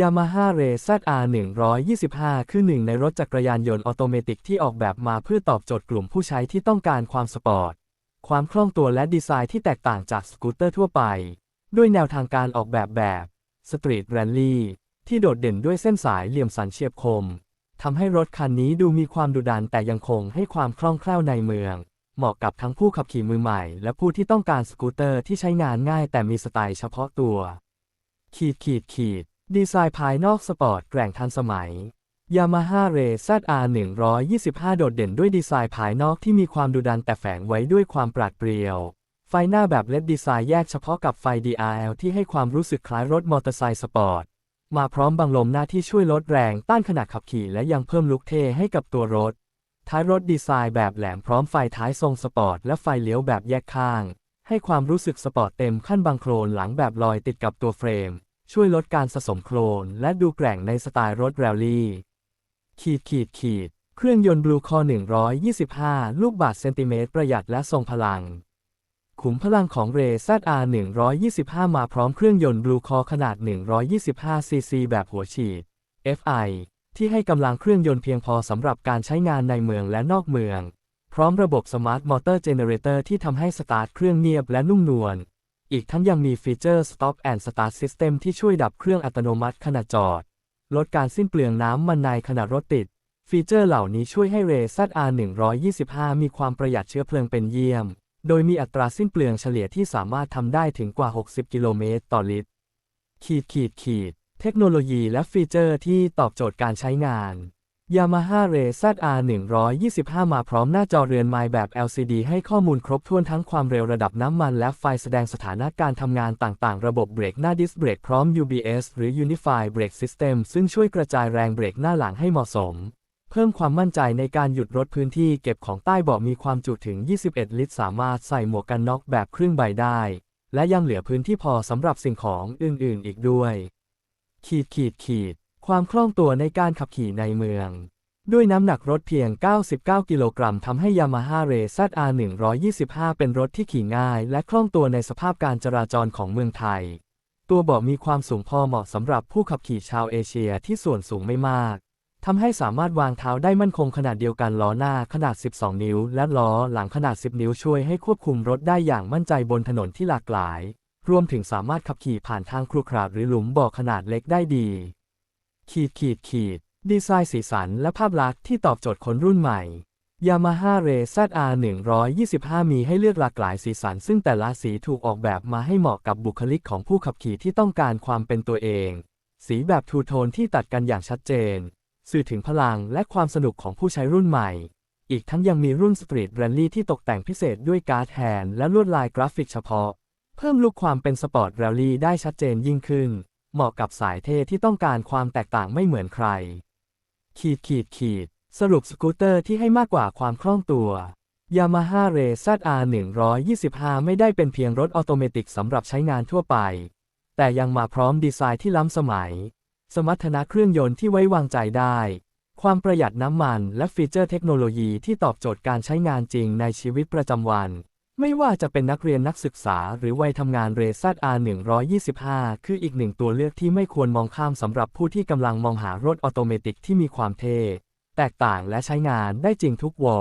Yamaha r a ZR 125 คือหนึ่งในรถจักรยานยนต์ออโตเมติกที่ออกแบบมาเพื่อตอบโจทย์กลุ่มผู้ใช้ที่ต้องการความสปอร์ต ความคล่องตัวและดีไซน์ที่แตกต่างจากสกูตเตอร์ทั่วไป ด้วยแนวทางการออกแบบแบบสตรีทแรลลี่ที่โดดเด่นด้วยเส้นสายเหลี่ยมสันเฉียบคม ทำให้รถคันนี้ดูมีความดุดันแต่ยังคงให้ความคล่องแคล่วในเมือง เหมาะกับทั้งผู้ขับขี่มือใหม่ และผู้ที่ต้องการสกูตเตอร์ที่ใช้งานง่ายแต่มีสไตล์เฉพาะตัว ขีดขีดขีด ดีไซน์ภายนอกสปอร์ตแกร่งทันสมัย Yamaha r a ZR 125 โดดเด่นด้วยดีไซน์ภายนอกที่มีความดุดันแต่แฝงไว้ด้วยความปราดเปรียว ไฟหน้าแบบเลดดีไซน์แยกเฉพาะกับไฟ DRL ที่ให้ความรู้สึกคล้ายรถมอเตอร์ไซค์สปอร์ต มาพร้อมบังลมหน้าที่ช่วยลดแรงต้านขณะขับขี่และยังเพิ่มลุคเท่ให้กับตัวรถ ท้ายรถดีไซน์แบบแหลมพร้อมไฟท้ายทรงสปอร์ตและไฟเลี้ยวแบบแยกข้าง ให้ความรู้สึกสปอร์ตเต็มขั้นบังโครนหลังแบบลอยติดกับตัวเฟรม ช่วยลดการสะสมโครนและดูแกร่งในสไตล์รถแรลลี่ ขีดขีดขีด เครื่องยนต์บลูคอ125 ลูกบาศก์เซนติเมตรประหยัดและทรงพลัง ขุมพลังของเรซ ZR 125 มาพร้อมเครื่องยนต์บลูคอขนาด 125 ซีซีแบบหัวฉีด FI ที่ให้กำลังเครื่องยนต์เพียงพอสำหรับการใช้งานในเมืองและนอกเมือง พร้อมระบบสมาร์ทมอเตอร์เจเนเรเตอร์ที่ทำให้สตาร์ทเครื่องเงียบและนุ่มนวล อีกทั้งยังมีฟีเจอร์ Stop and Start System ที่ช่วยดับเครื่องอัตโนมัติขณะจอด ลดการสิ้นเปลืองน้ำมันในขณะรถติด ฟีเจอร์เหล่านี้ช่วยให้เร ZR 125 มีความประหยัดเชื้อเพลิงเป็นเยี่ยม โดยมีอัตราสิ้นเปลืองเฉลี่ยที่สามารถทำได้ถึงกว่า 60 กิโลเมตรต่อลิตร ขีดขีดขีด เทคโนโลยีและฟีเจอร์ที่ตอบโจทย์การใช้งาน Yamaha r a ZR 125 มาพร้อมหน้าจอเรือนไม้แบบ LCD ให้ข้อมูลครบถ้วนทั้งความเร็วระดับน้ำมันและไฟแสดงสถานะการทำงานต่างๆ ระบบเบรกหน้าดิสเบรกพร้อม UBS หรือ Unified Brake System ซึ่งช่วยกระจายแรงเบรกหน้าหลังให้เหมาะสม เพิ่มความมั่นใจในการหยุดรถพื้นที่เก็บของใต้เบาะมีความจุถึง 21 ลิตร สามารถใส่หมวกกันน็อกแบบครึ่งใบได้ และยังเหลือพื้นที่พอสำหรับสิ่งของอื่นๆ อีกด้วย ขีดขีดขีด ความคล่องตัวในการขับขี่ในเมือง ด้วยน้ำหนักรถเพียง 99 กิโลกรัมทำให้ Yamaha r a ZR 125 เป็นรถที่ขี่ง่าย และคล่องตัวในสภาพการจราจรของเมืองไทย ตัวเบาะมีความสูงพอเหมาะสำหรับผู้ขับขี่ชาวเอเชียที่ส่วนสูงไม่มากทำให้สามารถวางเท้าได้มั่นคงขนาดเดียวกันล้อหน้าขนาด 12 นิ้ว และล้อหลังขนาด 10 นิ้วช่วยให้ควบคุมรถได้อย่างมั่นใจบนถนนที่หลากหลาย รวมถึงสามารถขับขี่ผ่านทางครุขระหรือหลุมบ่อขนาดเล็กได้ดี ขีดขีดขีดดีไซน์สีสันและภาพลักษณ์ที่ตอบโจทย์คนรุ่นใหม่ Yamaha r a ZR 125 มีให้เลือกหลากหลายสีสัน ซึ่งแต่ละสีถูกออกแบบมาให้เหมาะกับบุคลิกของผู้ขับขี่ที่ต้องการความเป็นตัวเอง สีแบบทูโทนที่ตัดกันอย่างชัดเจน สื่อถึงพลังและความสนุกของผู้ใช้รุ่นใหม่ อีกทั้งยังมีรุ่นสตรีทแรลลี่ที่ตกแต่งพิเศษด้วยการ์ดแฮนด์และลวดลายกราฟิกเฉพาะ เพิ่มลุคความเป็นสปอร์ตแรลลี่ได้ชัดเจนยิ่งขึ้น เหมาะกับสายเทที่ต้องการความแตกต่างไม่เหมือนใคร ขีดขีดขีด สรุปสกูตเตอร์ที่ให้มากกว่าความคล่องตัว Yamaha r a ZR 125 ไม่ได้เป็นเพียงรถออโตเมติกสำหรับใช้งานทั่วไป แต่ยังมาพร้อมดีไซน์ที่ล้ำสมัย สมรรถนะเครื่องยนต์ที่ไว้วางใจได้ ความประหยัดน้ำมันและฟีเจอร์เทคโนโลยีที่ตอบโจทย์การใช้งานจริงในชีวิตประจำวัน ไม่ว่าจะเป็นนักเรียนนักศึกษาหรือวัยทำงานเรซัต R 125 คืออีกหนึ่งตัวเลือกที่ไม่ควรมองข้ามสำหรับผู้ที่กำลังมองหารถออโตเมติกที่มีความเท่ แตกต่างและใช้งานได้จริงทุกวอ